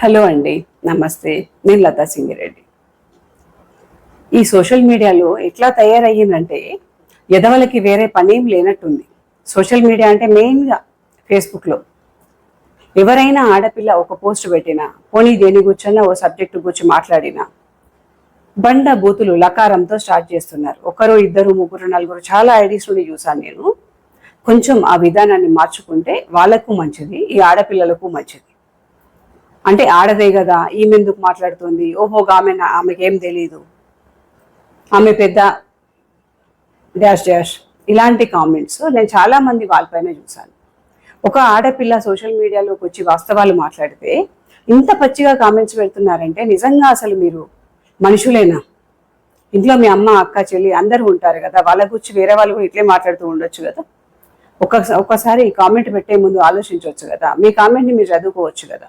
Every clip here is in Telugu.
హలో అండి నమస్తే. నేను లతా సింగిరెడ్డి. ఈ సోషల్ మీడియాలో ఎట్లా తయారయ్యిందంటే ఎదవలకి వేరే పనేం లేనట్టుంది. సోషల్ మీడియా అంటే మెయిన్గా ఫేస్బుక్లో. ఎవరైనా ఆడపిల్ల ఒక పోస్ట్ పెట్టినా పోనీ దేని కూర్చొన్నా ఓ సబ్జెక్టు గురించి మాట్లాడినా బండ బూతులు లకారంతో స్టార్ట్ చేస్తున్నారు. ఒకరు ఇద్దరు ముగ్గురు నలుగురు చాలా ఐడీస్ నుండి చూసాను నేను. కొంచెం ఆ విధానాన్ని మార్చుకుంటే వాళ్ళకు మంచిది ఈ ఆడపిల్లలకు మంచిది. అంటే ఆడదే కదా ఈమె ఎందుకు మాట్లాడుతుంది? ఓహో ఆమె ఆమెకి ఏం తెలియదు ఆమె పెద్ద డాష్ డాష్. ఇలాంటి కామెంట్స్ నేను చాలా మంది వాళ్ళపైన చూశాను. ఒక ఆడపిల్ల సోషల్ మీడియాలోకి వచ్చి వాస్తవాలు మాట్లాడితే ఇంత పచ్చిగా కామెంట్స్ పెడుతున్నారంటే నిజంగా అసలు మీరు మనుషులేనా? ఇంట్లో మీ అమ్మ అక్క చెల్లి అందరూ ఉంటారు కదా వాళ్ళ గురించి వేరే వాళ్ళు కూడా ఇట్లే మాట్లాడుతూ ఉండొచ్చు కదా. ఒక ఒక్కసారి కామెంట్ పెట్టే ముందు ఆలోచించవచ్చు కదా. మీ కామెంట్ని మీరు చదువుకోవచ్చు కదా.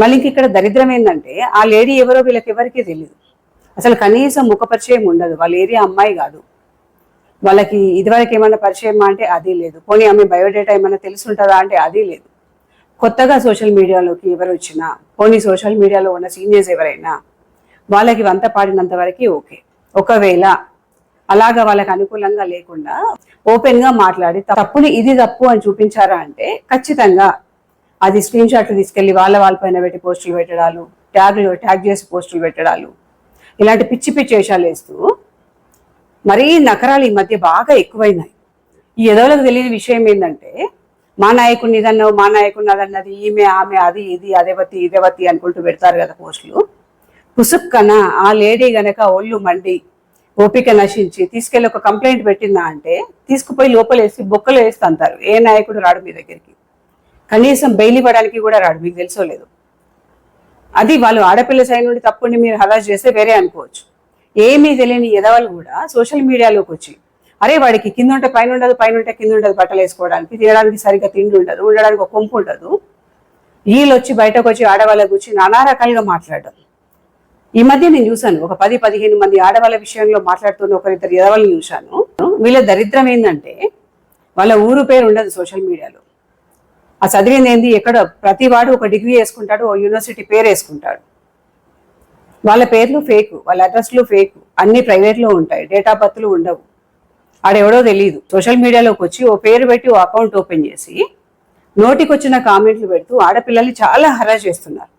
మళ్ళీ ఇక్కడ దరిద్రం ఏంటంటే ఆ లేడీ ఎవరో వీళ్ళకి ఎవరికీ తెలియదు అసలు కనీసం ముఖ పరిచయం ఉండదు. వాళ్ళ ఏరియా అమ్మాయి కాదు. వాళ్ళకి ఇదివరకు ఏమైనా పరిచయం అంటే అది లేదు. పోనీ ఆమె బయోడేటా ఏమైనా తెలిసి ఉంటుందా అంటే అది లేదు. కొత్తగా సోషల్ మీడియాలోకి ఎవరు వచ్చినా పోనీ సోషల్ మీడియాలో ఉన్న సీనియర్స్ ఎవరైనా వాళ్ళకి వంత పాడినంత వరకు ఓకే. ఒకవేళ అలాగా వాళ్ళకి అనుకూలంగా లేకుండా ఓపెన్గా మాట్లాడి తప్పుని ఇది తప్పు అని చూపించారా అంటే ఖచ్చితంగా అది స్క్రీన్ షాట్లు తీసుకెళ్ళి వాళ్ళ వాళ్ళ పైన పెట్టి పోస్టులు పెట్టడాలు ట్యాగ్లు ట్యాగ్ చేసి పోస్టులు పెట్టడాలు. ఇలాంటి పిచ్చి పిచ్చి వేషాలు వేస్తూ మరీ నకరాలు ఈ మధ్య బాగా ఎక్కువైనాయి. ఈ ఎదవలకు తెలియని విషయం ఏంటంటే మా నాయకుడిని ఇదన్నావు మా నాయకుడిని అదన్నది ఈమె ఆమె అది ఇది అదేవతి ఇదేవతి అనుకుంటూ పెడతారు కదా పోస్టులు. పుసుక్కన ఆ లేడీ గనక ఒళ్ళు మండి ఓపిక నశించి తీసుకెళ్ళి ఒక కంప్లైంట్ పెట్టిందా అంటే తీసుకుపోయి లోపలేసి బొక్కలు వేస్తా అంటారు ఏ నాయకుడు రాడు మీ దగ్గరికి? కనీసం బెయిల్ ఇవ్వడానికి కూడా రాడు మీకు తెలుసో లేదు. అది వాళ్ళు ఆడపిల్ల సైడ్ నుండి తప్పుని మీరు హరాజ్ చేస్తే వేరే అనుకోవచ్చు. ఏమీ తెలియని ఎదవలు కూడా సోషల్ మీడియాలోకి వచ్చి అరే వాడికి కింద ఉంటే పైన ఉండదు పైన ఉంటే కింద ఉండదు బట్టలు వేసుకోవడానికి తినడానికి సరిగ్గా తిండి ఉండదు ఉండడానికి ఒక కొంపు ఉండదు. వీళ్ళు వచ్చి బయటకు వచ్చి ఆడవాళ్ళకి వచ్చి నానా రకాలుగా మాట్లాడడం. ఈ మధ్య నేను చూశాను ఒక పది పదిహేను మంది ఆడవాళ్ళ విషయంలో మాట్లాడుతున్న ఒకరిద్దరు ఎదవల్ని చూశాను. వీళ్ళ దరిద్రం ఏంటంటే వాళ్ళ ఊరు పేరు ఉండదు సోషల్ మీడియాలో. ఆ చదివింది ఏంది ఎక్కడ ప్రతి వాడు ఒక డిగ్రీ వేసుకుంటాడు ఓ యూనివర్సిటీ పేరు వేసుకుంటాడు. వాళ్ళ పేర్లు ఫేక్ వాళ్ళ అడ్రస్లు ఫేక్ అన్ని ప్రైవేట్లో ఉంటాయి డేట్ ఆఫ్ బర్త్లు ఉండవు. ఆడెవడో తెలియదు సోషల్ మీడియాలోకి వచ్చి ఓ పేరు పెట్టి ఓ అకౌంట్ ఓపెన్ చేసి నోటికి వచ్చిన కామెంట్లు పెడుతూ ఆడపిల్లల్ని చాలా హరాజ్ చేస్తున్నారు.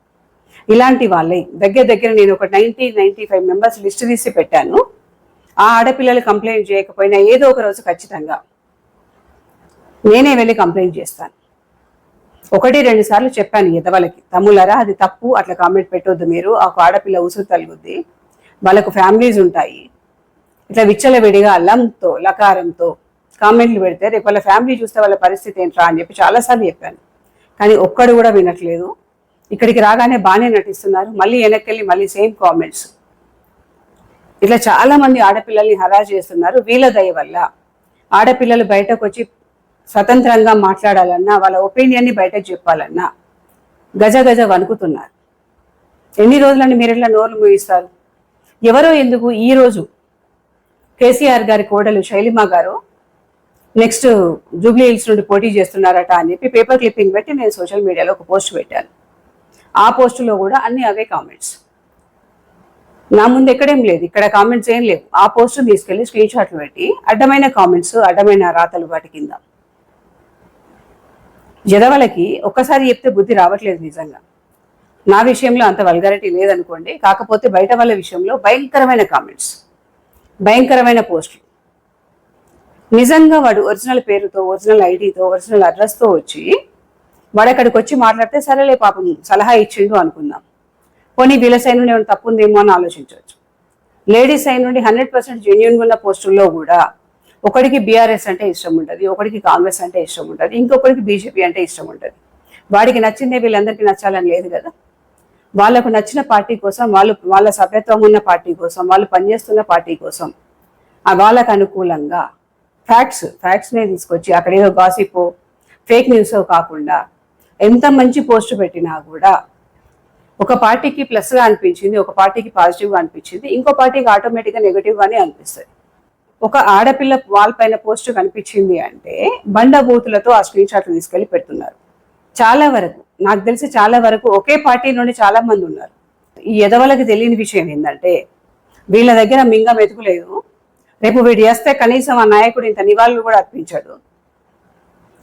ఇలాంటి వాళ్ళే. దగ్గర దగ్గర నేను ఒక ninety ninety five members list తీసి పెట్టాను. ఆ ఆడపిల్లలు కంప్లైంట్ చేయకపోయినా ఏదో ఒక రోజు ఖచ్చితంగా నేనే వెళ్ళి కంప్లైంట్ చేస్తాను. ఒకటి రెండు సార్లు చెప్పాను ఎదవలకి. తమ్ములరా అది తప్పు. అట్లా కామెంట్ పెట్టొద్దు మీరు. ఆ ఆడపిల్ల ఉసురు తలుగుద్ది. వాళ్ళకు ఫ్యామిలీస్ ఉంటాయి. ఇట్లా విచ్చలవిడిగా లంతో లకారంతో కామెంట్లు పెడితే రేపు వాళ్ళ ఫ్యామిలీ చూస్తే వాళ్ళ పరిస్థితి ఏంట్రా అని చెప్పి చాలాసార్లు చెప్పాను. కానీ ఒక్కడు కూడా వినట్లేదు. ఇక్కడికి రాగానే బాగానే నటిస్తున్నారు. మళ్ళీ వెనక్కి మళ్ళీ సేమ్ కామెంట్స్ ఇట్లా చాలా మంది ఆడపిల్లల్ని హరాజ్ చేస్తున్నారు వీళ్ళ దయ వల్ల. ఆడపిల్లలు బయటకు వచ్చి స్వతంత్రంగా మాట్లాడాలన్నా వాళ్ళ ఒపీనియన్ని బయటకు చెప్పాలన్నా గజ గజ వణుకుతున్నారు. ఎన్ని రోజులని మీరు ఇట్లా నోర్లు మూయిస్తారు? ఎవరో ఎందుకు ఈ రోజు కేసీఆర్ గారి కోడలు శైలిమ గారు నెక్స్ట్ జూబ్లీ హిల్స్ నుండి పోటీ చేస్తున్నారట అని చెప్పి పేపర్ క్లిప్పింగ్ పెట్టి నేను సోషల్ మీడియాలో ఒక పోస్ట్ పెట్టాను. ఆ పోస్టులో కూడా అన్ని అవే కామెంట్స్. నా ముందు ఎక్కడేం లేదు ఇక్కడ కామెంట్స్ ఏం లేవు. ఆ పోస్ట్ తీసుకెళ్ళి స్క్రీన్ షాట్లు పెట్టి అడ్డమైన కామెంట్స్ అడ్డమైన రాతలు వాటి కింద. జదవలకి ఒక్కసారి చెప్తే బుద్ధి రావట్లేదు నిజంగా. నా విషయంలో అంత వల్గారిటీ లేదనుకోండి కాకపోతే బయట వాళ్ళ విషయంలో భయంకరమైన కామెంట్స్ భయంకరమైన పోస్టులు నిజంగా వాడు ఒరిజినల్ పేరుతో ఒరిజినల్ ఐడితో ఒరిజినల్ అడ్రస్తో వచ్చి వాడు అక్కడికి వచ్చి మాట్లాడితే సరేలే పాపం సలహా ఇచ్చిండు అనుకుందాం. పోనీ వీళ్ళ సైడ్ నుండి ఏమైనా తప్పు ఉందేమో అని ఆలోచించవచ్చు. లేడీస్ సైడ్ నుండి హండ్రెడ్ పర్సెంట్ జెన్యున్గా ఉన్న పోస్టుల్లో కూడా ఒకడికి బీఆర్ఎస్ అంటే ఇష్టం ఉంటుంది ఒకడికి కాంగ్రెస్ అంటే ఇష్టం ఉంటుంది ఇంకొకరికి బీజేపీ అంటే ఇష్టం ఉంటుంది. వాడికి నచ్చిందే వీళ్ళందరికీ నచ్చాలని లేదు కదా? వాళ్ళకు నచ్చిన పార్టీ కోసం వాళ్ళు వాళ్ళ సభ్యత్వం ఉన్న పార్టీ కోసం వాళ్ళు పనిచేస్తున్న పార్టీ కోసం వాళ్ళకు అనుకూలంగా ఫ్యాక్ట్స్ ఫ్యాక్ట్స్నే తీసుకొచ్చి అక్కడ ఏదో గాసిపో ఫేక్ న్యూస్ కాకుండా ఎంత మంచి పోస్ట్ పెట్టినా కూడా ఒక పార్టీకి ప్లస్గా అనిపించింది ఒక పార్టీకి పాజిటివ్గా అనిపించింది ఇంకో పార్టీకి ఆటోమేటిక్గా నెగిటివ్గానే అనిపిస్తుంది. ఒక ఆడపిల్ల వాల్ పైన పోస్ట్ కనిపించింది అంటే బండ బూతులతో ఆ స్క్రీన్ షాట్లు తీసుకెళ్ళి పెడుతున్నారు. చాలా వరకు నాకు తెలిసి చాలా వరకు ఒకే పార్టీ నుండి చాలా మంది ఉన్నారు. ఈ ఎదవలకి తెలియని విషయం ఏంటంటే వీళ్ళ దగ్గర మింగ మెతుకులేదు రేపు వీడు చేస్తే కనీసం ఆ నాయకుడు ఇంత నివాళులు కూడా అర్పించాడు.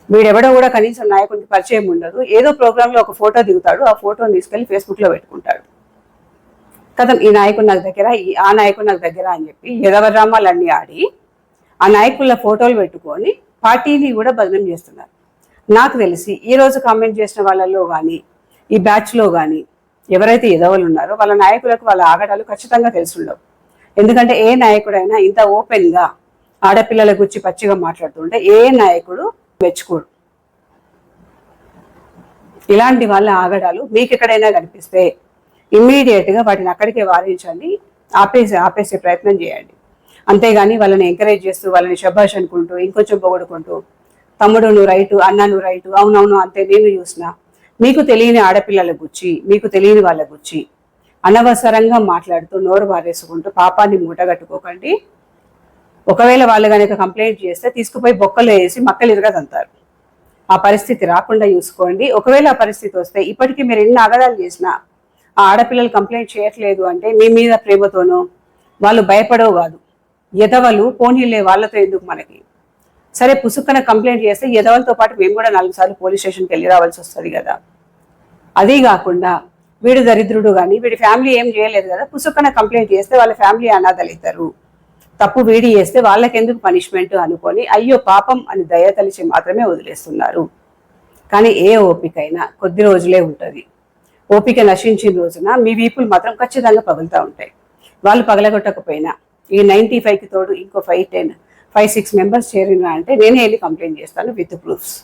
వీడెవడో కూడా కనీసం నాయకుడికి పరిచయం ఉండదు. ఏదో ప్రోగ్రాంలో ఒక ఫోటో దిగుతాడు. ఆ ఫోటోని తీసుకెళ్ళి ఫేస్బుక్లో పెట్టుకుంటాడు. కథం ఈ నాయకుడు నాకు దగ్గర ఈ ఆ నాయకుడు నాకు దగ్గర అని చెప్పి ఎదవరామాలన్నీ ఆడి ఆ నాయకుల ఫోటోలు పెట్టుకొని పార్టీని కూడా బదనం చేస్తున్నారు. నాకు తెలిసి ఈ రోజు కామెంట్ చేసిన వాళ్ళల్లో కానీ ఈ బ్యాచ్లో కానీ ఎవరైతే ఎదవలు ఉన్నారో వాళ్ళ నాయకులకు వాళ్ళ ఆగడాలు ఖచ్చితంగా తెలుసుండవు. ఎందుకంటే ఏ నాయకుడైనా ఇంత ఓపెన్గా ఆడపిల్లల గురించి పచ్చిగా మాట్లాడుతుంటే ఏ నాయకుడు మెచ్చుకోడు. ఇలాంటి వాళ్ళ ఆగడాలు మీకు ఎక్కడైనా కనిపిస్తే ఇమ్మీడియట్గా వాటిని అక్కడికే వారించండి. ఆపేసి ఆపేసే ప్రయత్నం చేయండి. అంతేగాని వాళ్ళని ఎంకరేజ్ చేస్తూ వాళ్ళని శబాష్ అనుకుంటూ ఇంకొంచెం పొగడుకుంటూ తమ్ముడు నువ్వు రైటు అన్న నువ్వు రైటు అవునవును అంతే నేను చూసిన. మీకు తెలియని ఆడపిల్లల గుచ్చి మీకు తెలియని వాళ్ళ గుచ్చి. అనవసరంగా మాట్లాడుతూ నోరు బారేసుకుంటూ పాపాన్ని మూటగట్టుకోకండి. ఒకవేళ వాళ్ళు కనుక కంప్లైంట్ చేస్తే తీసుకుపోయి బొక్కలు వేసి మక్కలు ఇరగదంతారు. ఆ పరిస్థితి రాకుండా చూసుకోండి. ఒకవేళ ఆ పరిస్థితి వస్తే ఇప్పటికీ మీరు ఎన్ని ఆగడాలు చేసినా ఆ ఆడపిల్లలు కంప్లైంట్ చేయట్లేదు అంటే మీ మీద ప్రేమతోనో వాళ్ళు భయపడవు కాదు. ఎదవలు పోనీలే వాళ్ళతో ఎందుకు మనకి? సరే పుసుక్కన కంప్లైంట్ చేస్తే ఎదవలతో పాటు మేము కూడా నాలుగు సార్లు పోలీస్ స్టేషన్కి వెళ్ళి రావాల్సి వస్తుంది కదా. అదీ కాకుండా వీడు దరిద్రుడు కానీ వీడి ఫ్యామిలీ ఏం చేయలేదు కదా పుసుక్కన కంప్లైంట్ చేస్తే వాళ్ళ ఫ్యామిలీ అనాథలు తప్పు వీడి చేస్తే వాళ్ళకెందుకు పనిష్మెంట్ అనుకొని అయ్యో పాపం అని దయ తలిచి మాత్రమే వదిలేస్తున్నారు. కానీ ఏ ఓపికైనా కొద్ది రోజులే ఉంటుంది. ఓపిక నశించిన రోజున మీ వీపులు మాత్రం ఖచ్చితంగా పగులుతూ ఉంటాయి. వాళ్ళు పగలగొట్టకపోయినా. ఈ నైంటీ ఫైవ్కి తోడు ఇంకో five ten five six members చేరినా అంటే నేనే వెళ్ళి కంప్లైంట్ చేస్తాను విత్ ప్రూఫ్స్.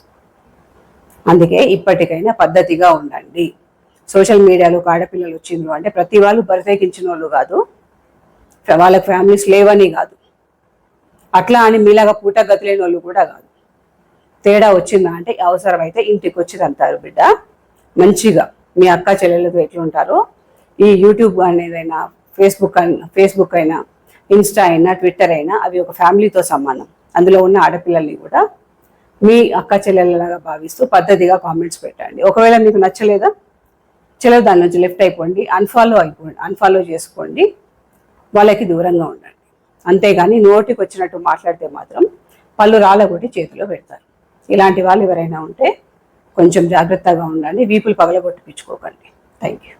అందుకే ఇప్పటికైనా పద్ధతిగా ఉండండి. సోషల్ మీడియాలో ఆడపిల్లలు వచ్చిండ్రు అంటే ప్రతి వాళ్ళు బరితెగించిన వాళ్ళు కాదు. వాళ్ళకి ఫ్యామిలీస్ లేవని కాదు. అట్లా అని మీలాగా పూట గతిలేని వాళ్ళు కూడా కాదు. తేడా వచ్చిందా అంటే అవసరమైతే ఇంటికి వచ్చి అంటారు బిడ్డ. మంచిగా. మీ అక్క చెల్లెళ్ళతో ఎట్లుంటారో ఈ యూట్యూబ్ అనేదైనా ఫేస్బుక్ ఫేస్బుక్ అయినా ఇన్స్టా అయినా ట్విట్టర్ అయినా అవి ఒక ఫ్యామిలీతో సమానం. అందులో ఉన్న ఆడపిల్లల్ని కూడా మీ అక్క చెల్లెళ్ళలాగా భావిస్తూ పద్ధతిగా కామెంట్స్ పెట్టండి. ఒకవేళ మీకు నచ్చలేదా చెల్లె దాని నుంచి లెఫ్ట్ అయిపోండి అన్ఫాలో అయిపోండి అన్ఫాలో చేసుకోండి వాళ్ళకి దూరంగా ఉండండి. అంతేగాని నోటికి వచ్చినట్టు మాట్లాడితే మాత్రం పళ్ళు రాళ్ళగొట్టి చేతిలో పెడతారు. ఇలాంటి వాళ్ళు ఎవరైనా ఉంటే కొంచెం జాగ్రత్తగా ఉండండి. వీపులు పగలగొట్టిపించుకోకండి. Thank you